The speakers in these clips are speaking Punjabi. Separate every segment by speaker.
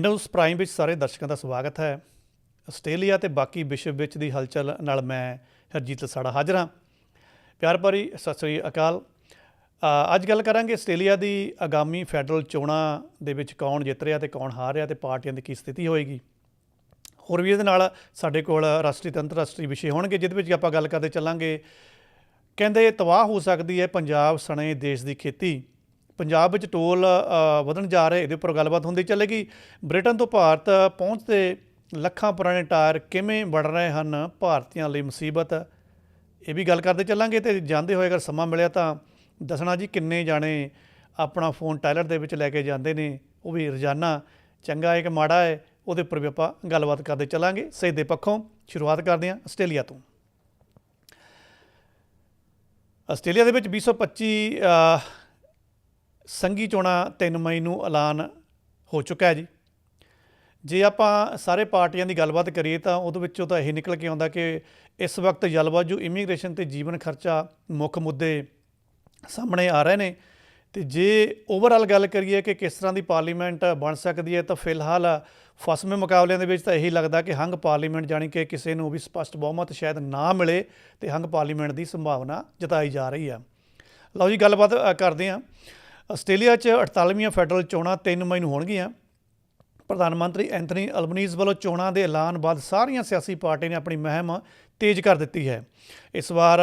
Speaker 1: ਇੰਡੋਸ ਪ੍ਰਾਈਮ ਵਿੱਚ ਸਾਰੇ ਦਰਸ਼ਕਾਂ ਦਾ ਸਵਾਗਤ ਹੈ। ਆਸਟ੍ਰੇਲੀਆ ਤੇ ਬਾਕੀ ਵਿਸ਼ਵ ਵਿੱਚ ਦੀ ਹਲਚਲ ਨਾਲ ਮੈਂ ਹਰਜੀਤ ਲਸਾੜਾ ਹਾਜ਼ਰ ਹਾਂ। ਪਿਆਰ ਭਰੀ ਸਤਿ ਸ੍ਰੀ ਅਕਾਲ। ਅੱਜ ਗੱਲ ਕਰਾਂਗੇ ਆਸਟ੍ਰੇਲੀਆ ਦੀ ਆਗਾਮੀ ਫੈਡਰਲ ਚੋਣਾਂ ਦੇ ਵਿੱਚ ਕੌਣ ਜਿੱਤ ਰਿਹਾ ਤੇ ਕੌਣ ਹਾਰ ਰਿਹਾ ਤੇ ਪਾਰਟੀਆਂ ਦੀ ਕੀ ਸਥਿਤੀ ਹੋਏਗੀ। ਹੋਰ ਵੀ ਇਹਦੇ ਨਾਲ ਸਾਡੇ ਕੋਲ ਰਾਸ਼ਟਰੀ ਤੇ ਅੰਤਰਰਾਸ਼ਟਰੀ ਵਿਸ਼ੇ ਹੋਣਗੇ, ਜਿਹਦੇ ਵਿੱਚ ਆਪਾਂ ਗੱਲ ਕਰਦੇ ਚੱਲਾਂਗੇ। ਕਹਿੰਦੇ ਤਬਾਹ ਹੋ ਸਕਦੀ ਹੈ ਪੰਜਾਬ ਸਣੇ ਦੇਸ਼ ਦੀ ਖੇਤੀ। ਪੰਜਾਬ ਵਿੱਚ ਟੋਲ ਵਧਣ ਜਾ ਰਹੇ, ਇਹਦੇ ਉੱਪਰ ਗੱਲਬਾਤ ਹੁੰਦੀ ਚੱਲੇਗੀ। ਬ੍ਰਿਟਨ ਤੋਂ ਭਾਰਤ ਪਹੁੰਚਦੇ ਲੱਖਾਂ ਪੁਰਾਣੇ ਟਾਇਰ ਕਿਵੇਂ ਵੜ ਰਹੇ ਹਨ? ਭਾਰਤੀਆਂ ਲਈ ਮੁਸੀਬਤ। ਇਹ ਵੀ ਗੱਲ ਕਰਦੇ ਚੱਲਾਂਗੇ ਤੇ ਜਾਂਦੇ ਹੋਏ ਅਗਰ ਸਮਾਂ ਮਿਲਿਆ ਤਾਂ ਦੱਸਣਾ ਜੀ ਕਿੰਨੇ ਜਾਣੇ ਆਪਣਾ ਫੋਨ ਟਾਇਲਰ ਦੇ ਵਿੱਚ ਲੈ ਕੇ ਜਾਂਦੇ ਨੇ, ਉਹ ਵੀ ਰੋਜ਼ਾਨਾ। ਚੰਗਾ ਹੈ ਕਿ ਮਾੜਾ ਹੈ, ਉਹਦੇ ਉੱਪਰ ਵੀ ਆਪਾਂ ਗੱਲਬਾਤ ਕਰਦੇ ਚੱਲਾਂਗੇ। ਸਹੀ ਦੇ ਪੱਖੋਂ ਸ਼ੁਰੂਆਤ ਕਰਦੇ ਹਾਂ ਆਸਟ੍ਰੇਲੀਆ ਤੋਂ। ਆਸਟ੍ਰੇਲੀਆ ਦੇ ਵਿੱਚ 2025 ਅ, ਸੰਘੀ ਚੋਣਾਂ 3 ਮਈ ਨੂੰ ਐਲਾਨ ਹੋ ਚੁੱਕਾ ਹੈ ਜੀ। ਜੇ ਆਪਾਂ ਸਾਰੇ ਪਾਰਟੀਆਂ ਦੀ ਗੱਲਬਾਤ ਕਰੀਏ ਤਾਂ ਉਹਦੇ ਵਿੱਚੋਂ ਤਾਂ ਇਹ ਨਿਕਲ ਕੇ ਆਉਂਦਾ ਕਿ ਇਸ ਵਕਤ ਜਲਵਾਯੂ ਇਮੀਗ੍ਰੇਸ਼ਨ ਤੇ ਜੀਵਨ ਖਰਚਾ ਮੁੱਖ ਮੁੱਦੇ ਸਾਹਮਣੇ ਆ ਰਹੇ ਨੇ ਤੇ ਜੇ ਓਵਰਆਲ ਗੱਲ ਕਰੀਏ ਕਿ ਕਿਸ ਤਰ੍ਹਾਂ ਦੀ ਪਾਰਲੀਮੈਂਟ ਬਣ ਸਕਦੀ ਹੈ ਤਾਂ ਫਿਲਹਾਲ ਫਸਵੇਂ ਮੁਕਾਬਲਿਆਂ ਦੇ ਵਿੱਚ ਤਾਂ ਇਹੀ ਲੱਗਦਾ ਕਿ ਹੰਗ ਪਾਰਲੀਮੈਂਟ ਜਾਣੀ ਕਿ ਕਿਸੇ ਨੂੰ ਵੀ ਸਪਸ਼ਟ ਬਹੁਮਤ ਸ਼ਾਇਦ ਨਾ ਮਿਲੇ ਤੇ ਹੰਗ ਪਾਰਲੀਮੈਂਟ ਦੀ ਸੰਭਾਵਨਾ ਜਤਾਈ ਜਾ ਰਹੀ ਹੈ। ਲਓ ਜੀ ਗੱਲਬਾਤ ਕਰਦੇ ਹਾਂ। ਆਸਟ੍ਰੇਲੀਆ 'ਚ 48ਵੀਆਂ ਫੈਡਰਲ ਚੋਣਾਂ 3 ਮਈ ਨੂੰ ਹੋਣਗੀਆਂ। ਪ੍ਰਧਾਨ ਮੰਤਰੀ ਐਂਥਨੀ ਅਲਬਨੀਜ਼ ਵੱਲੋਂ ਚੋਣਾਂ ਦੇ ਐਲਾਨ ਬਾਅਦ ਸਾਰੀਆਂ ਸਿਆਸੀ ਪਾਰਟੀਆਂ ਨੇ ਆਪਣੀ ਮੁਹਿੰਮ ਤੇਜ਼ ਕਰ ਦਿੱਤੀ ਹੈ। ਇਸ ਵਾਰ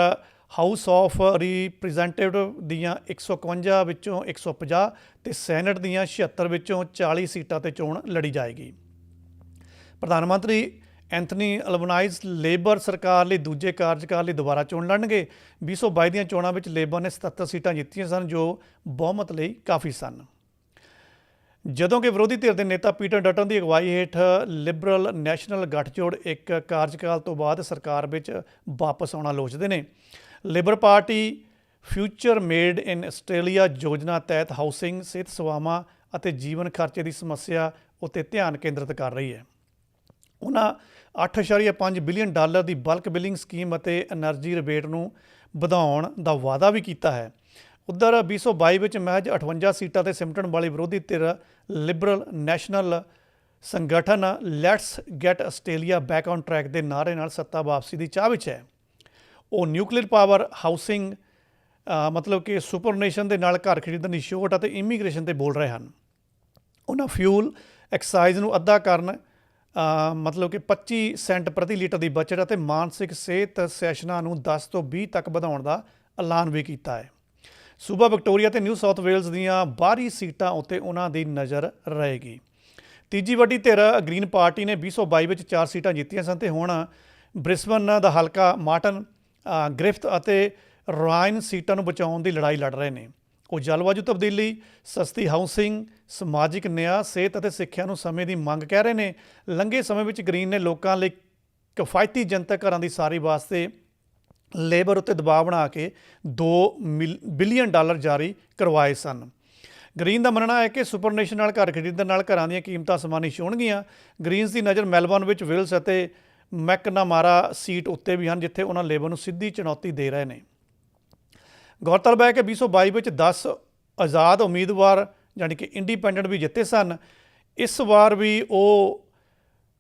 Speaker 1: ਹਾਊਸ ਆਫ ਰਿਪਰੈਜ਼ੈਂਟੇਟਿਵ ਦੀਆਂ 151 ਵਿੱਚੋਂ 150 ਤੇ ਸੈਨੇਟ ਦੀਆਂ 76 ਵਿੱਚੋਂ 40 ਸੀਟਾਂ ਤੇ ਚੋਣ ਲੜੀ ਜਾਏਗੀ। ਪ੍ਰਧਾਨ ਮੰਤਰੀ ਐਂਥਨੀ ਅਲਬਨਾਈਜ਼ ਲੇਬਰ ਸਰਕਾਰ ਲਈ ਦੂਜੇ ਕਾਰਜਕਾਲ ਲਈ ਦੁਬਾਰਾ ਚੋਣ ਲੜਨਗੇ। 2022 ਦੀਆਂ ਚੋਣਾਂ ਵਿੱਚ ਲੇਬਰ ਨੇ 77 ਸੀਟਾਂ ਜਿੱਤੀਆਂ ਸਨ, ਜੋ ਬਹੁਮਤ ਲਈ ਕਾਫੀ ਸਨ। ਜਦੋਂ ਕਿ ਵਿਰੋਧੀ ਧਿਰ ਦੇ ਨੇਤਾ ਪੀਟਰ ਡਟਨ ਦੀ ਅਗਵਾਈ ਹੇਠ ਲਿਬਰਲ ਨੈਸ਼ਨਲ ਗੱਠਜੋੜ ਇੱਕ ਕਾਰਜਕਾਲ ਤੋਂ ਬਾਅਦ ਸਰਕਾਰ ਵਿੱਚ ਵਾਪਸ ਆਉਣਾ ਲੋਚਦੇ ਨੇ। Liberal Party Future Made in Australia ਯੋਜਨਾ ਤਹਿਤ ਹਾਊਸਿੰਗ, ਸਿਹਤ ਸੇਵਾਵਾਂ ਅਤੇ ਜੀਵਨ ਖਰਚੇ ਦੀ ਸਮੱਸਿਆ ਉੱਤੇ ਧਿਆਨ ਕੇਂਦਰਿਤ ਕਰ ਰਹੀ ਹੈ। ਉਹਨਾਂ 8.5 ਬਿਲੀਅਨ ਡਾਲਰ ਦੀ ਬਲਕ ਬਿਲਿੰਗ ਸਕੀਮ ਅਤੇ એનર્ਜੀ ਰਿਬੇਟ ਨੂੰ ਵਧਾਉਣ ਦਾ ਵਾਅਦਾ ਵੀ ਕੀਤਾ ਹੈ। ਉਧਰ 2022 ਵਿੱਚ ਮਹਿਜ 58 ਸੀਟਾਂ ਤੇ ਸਿਮਟਣ ਵਾਲੇ ਵਿਰੋਧੀ ਧਿਰ ਲਿਬਰਲ ਨੈਸ਼ਨਲ ਸੰਗਠਨ let's get Australia back on track ਦੇ ਨਾਰੇ ਨਾਲ ਸੱਤਾ ਵਾਪਸੀ ਦੀ ਚਾਹ ਵਿੱਚ ਹੈ। ਉਹ ਨਿਊਕਲੀਅਰ ਪਾਵਰ ਹਾਊਸਿੰਗ ਮਤਲਬ ਕਿ ਸੁਪਰਨੇਸ਼ਨ ਦੇ ਨਾਲ ਘਰ ਖਰੀਦਣ ਦੀ ਸ਼ੋਟ ਅਤੇ ਇਮੀਗ੍ਰੇਸ਼ਨ ਤੇ ਬੋਲ ਰਹੇ ਹਨ। ਉਹਨਾਂ ਫਿਊਲ ਐਕਸਾਈਜ਼ ਨੂੰ ਅੱਧਾ ਕਰਨ ਮਤਲਬ ਕਿ 25 ਸੈਂਟ ਪ੍ਰਤੀ ਲੀਟਰ ਦੀ ਬਚਤ ਅਤੇ ਮਾਨਸਿਕ ਸਿਹਤ ਸੈਸ਼ਨਾਂ ਨੂੰ 10 ਤੋਂ 20 ਤੱਕ ਵਧਾਉਣ ਦਾ ਐਲਾਨ ਵੀ ਕੀਤਾ ਹੈ। ਸੂਬਾ ਵਿਕਟੋਰੀਆ ਤੇ ਨਿਊ ਸਾਊਥ ਵੇਲਜ਼ ਦੀਆਂ ਬਾਹਰੀ ਸੀਟਾਂ ਉੱਤੇ ਉਹਨਾਂ ਦੀ ਨਜ਼ਰ ਰਹੇਗੀ। ਤੀਜੀ ਵੱਡੀ ਧਿਰ ਗ੍ਰੀਨ ਪਾਰਟੀ ਨੇ 2022 ਵਿੱਚ 4 ਸੀਟਾਂ ਜਿੱਤੀਆਂ ਸਨ ਤੇ ਹੁਣ ਬ੍ਰਿਸਬਨ ਦਾ ਹਲਕਾ ਮਾਰਟਨ ਅ, ਗ੍ਰਿਫਤ ਅਤੇ ਰਾਇਨ ਸੀਟਾਂ ਨੂੰ ਬਚਾਉਣ ਦੀ ਲੜਾਈ ਲੜ ਰਹੇ ਨੇ। ਉਹ ਜਲਵਾਯੂ ਤਬਦੀਲੀ, ਸਸਤੀ ਹਾਊਸਿੰਗ ਸਮਾਜਿਕ ਨਿਆਂ, ਸਿਹਤ ਅਤੇ ਸਿੱਖਿਆ ਨੂੰ ਸਮੇਂ ਦੀ ਮੰਗ ਕਹਿ ਰਹੇ ਨੇ। ਲੰਘੇ ਸਮੇਂ ਵਿੱਚ ਗ੍ਰੀਨ ਨੇ ਲੋਕਾਂ ਲਈ ਕਿਫਾਇਤੀ ਜਨਤਕ ਘਰਾਂ ਦੀ ਸਾਰੀ ਵਾਸਤੇ ਲੇਬਰ ਉੱਤੇ ਦਬਾਅ ਬਣਾ ਕੇ 2 ਬਿਲੀਅਨ ਡਾਲਰ ਜਾਰੀ ਕਰਵਾਏ ਸਨ। ਗ੍ਰੀਨ ਦਾ ਮੰਨਣਾ ਹੈ ਕਿ ਸੁਪਰਨੇਸ਼ਨ ਨਾਲ ਘਰ ਖਰੀਦਣ ਨਾਲ ਘਰਾਂ ਦੀਆਂ ਕੀਮਤਾਂ ਅਸਮਾਨੀ ਹੋਣਗੀਆਂ ਗ੍ਰੀਨਸ ਦੀ ਨਜ਼ਰ ਮੈਲਬੌਰਨ ਵਿੱਚ ਵਿਲਸ ਅਤੇ ਮੈਕਨਾਮਾਰਾ ਸੀਟ ਉੱਤੇ ਵੀ ਹਨ, ਜਿੱਥੇ ਉਹਨਾਂ ਲੇਬਰ ਨੂੰ ਸਿੱਧੀ ਚੁਣੌਤੀ ਦੇ ਰਹੇ ਨੇ। ਗੌਰਤਲਬ ਹੈ ਕਿ 2022 ਵਿੱਚ 10 ਆਜ਼ਾਦ ਉਮੀਦਵਾਰ ਯਾਨੀ ਕਿ ਇੰਡੀਪੈਂਡੈਂਟ ਵੀ ਜਿੱਤੇ ਸਨ। ਇਸ ਵਾਰ ਵੀ ਉਹ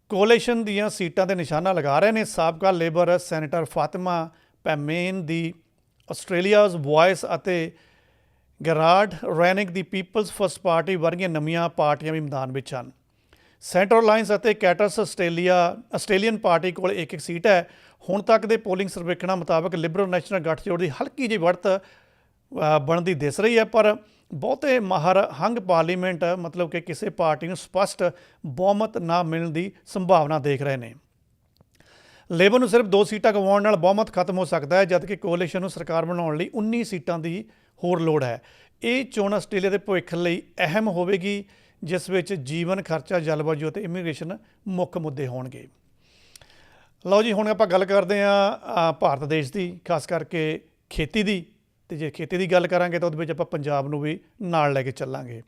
Speaker 1: ਕੋਲੇਸ਼ਨ ਦੀਆਂ ਸੀਟਾਂ ਤੇ ਨਿਸ਼ਾਨਾ ਲਗਾ ਰਹੇ ਨੇ। ਸਾਬਕਾ ਲੇਬਰ ਸੈਨੇਟਰ ਫਾਤਿਮਾ ਪੈਮੇਨ ਦੀ ਆਸਟ੍ਰੇਲੀਆਜ਼ ਵੌਇਸ ਅਤੇ ਗਰਾਡ ਰੈਨਿਕ ਦੀ ਪੀਪਲਸ ਫਸਟ ਪਾਰਟੀ ਵਰਗੀਆਂ ਨਵੀਆਂ ਪਾਰਟੀਆਂ ਵੀ ਮੈਦਾਨ ਵਿੱਚ ਹਨ। ਸੈਂਟਰ ਅਲਾਈਅੰਸ ਅਤੇ ਕੈਟਰਸ ਆਸਟ੍ਰੇਲੀਆ, ਆਸਟ੍ਰੇਲੀਅਨ ਪਾਰਟੀ ਕੋਲ ਇੱਕ ਇੱਕ ਸੀਟ ਹੈ। ਹੁਣ ਤੱਕ ਦੇ ਪੋਲਿੰਗ ਸਰਵੇਖਣਾਂ ਮੁਤਾਬਕ ਲਿਬਰਲ ਨੈਸ਼ਨਲ ਗੱਠਜੋੜ ਦੀ ਹਲਕੀ ਜਿਹੀ ਵੜਤ ਬਣਦੀ ਦਿਸ ਰਹੀ ਹੈ, ਪਰ ਬਹੁਤੇ ਮਾਹਰ ਹੰਗ ਪਾਰਲੀਮੈਂਟ, ਮਤਲਬ ਕਿ ਕਿਸੇ ਪਾਰਟੀ ਨੂੰ ਸਪਸ਼ਟ ਬਹੁਮਤ ਨਾ ਮਿਲਣ ਦੀ ਸੰਭਾਵਨਾ ਦੇਖ ਰਹੇ ਨੇ। ਲੇਬਰ ਨੂੰ ਸਿਰਫ ਦੋ ਸੀਟਾਂ ਗਵਾਉਣ ਨਾਲ ਬਹੁਮਤ ਖਤਮ ਹੋ ਸਕਦਾ ਹੈ, ਜਦਕਿ ਕੋਲੀਸ਼ਨ ਨੂੰ ਸਰਕਾਰ ਬਣਾਉਣ ਲਈ 19 ਸੀਟਾਂ ਦੀ ਹੋਰ ਲੋੜ ਹੈ। ਇਹ ਚੋਣ ਆਸਟ੍ਰੇਲੀਆ ਦੇ ਭਵਿੱਖ ਲਈ ਅਹਿਮ ਹੋਵੇਗੀ। ਜਿਸ ਵਿੱਚ ਜੀਵਨ ਖਰਚਾ ਜਲਵਾਯੂ ਅਤੇ ਇਮੀਗ੍ਰੇਸ਼ਨ ਮੁੱਖ ਮੁੱਦੇ ਹੋਣਗੇ। ਲਓ ਜੀ, ਹੁਣ ਆਪਾਂ ਗੱਲ ਕਰਦੇ ਹਾਂ ਭਾਰਤ ਦੇਸ਼ ਦੀ, ਖਾਸ ਕਰਕੇ ਖੇਤੀ ਦੀ। ਤੇ ਜੇ ਖੇਤੀ ਦੀ ਗੱਲ ਕਰਾਂਗੇ ਤਾਂ ਉਹਦੇ ਵਿੱਚ ਆਪਾਂ ਪੰਜਾਬ ਨੂੰ ਵੀ ਨਾਲ ਲੈ ਕੇ ਚੱਲਾਂਗੇ।